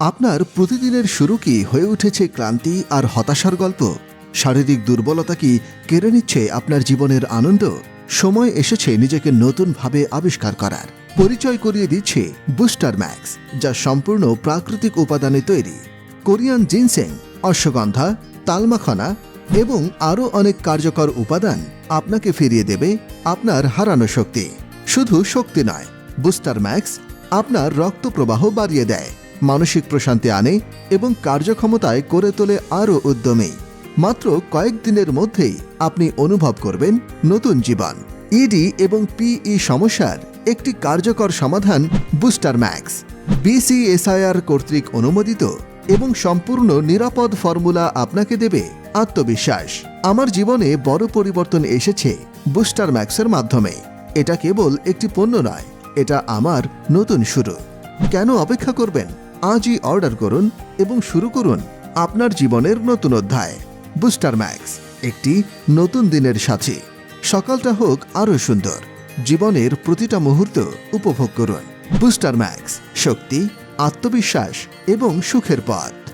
আপনার প্রতিদিনের শুরু কি হয়ে উঠেছে ক্লান্তি আর হতাশার গল্প? শারীরিক দুর্বলতা কি কেড়ে নিচ্ছে আপনার জীবনের আনন্দ? সময় এসেছে নিজেকে নতুনভাবে আবিষ্কার করার। পরিচয় করিয়ে দিচ্ছে বুস্টার ম্যাক্স, যা সম্পূর্ণ প্রাকৃতিক উপাদানে তৈরি। কোরিয়ান জিনসেং, অশ্বগন্ধা, তালমাখনা এবং আরও অনেক কার্যকর উপাদান আপনাকে ফিরিয়ে দেবে আপনার হারানো শক্তি। শুধু শক্তি নয়, বুস্টার ম্যাক্স আপনার রক্ত প্রবাহ বাড়িয়ে দেয়। মানসিক প্রশান্তি আনে এবং কার্যক্ষমতায় করে তোলে আরও উদ্যমী। মাত্র কয়েকদিনের মধ্যেই আপনি অনুভব করবেন নতুন জীবন। ইডি এবং পিই সমস্যার একটি কার্যকর সমাধান বুস্টার ম্যাক্স। বিসিএসআইআর কর্তৃক অনুমোদিত এবং সম্পূর্ণ নিরাপদ ফর্মুলা আপনাকে দেবে আত্মবিশ্বাস। আমার জীবনে বড় পরিবর্তন এসেছে বুস্টার ম্যাক্সের মাধ্যমে। এটা কেবল একটি পণ্য নয়, এটা আমার নতুন শুরু। কেন অপেক্ষা করবেন? আজই অর্ডার করুন এবং শুরু করুন আপনার জীবনের নতুন অধ্যায়, বুস্টার ম্যাক্স, একটি নতুন দিনের সাথে। সকালটা হোক আরও সুন্দর। জীবনের প্রতিটা মুহূর্ত উপভোগ করুন। বুস্টার ম্যাক্স, শক্তি, আত্মবিশ্বাস এবং সুখের পথ।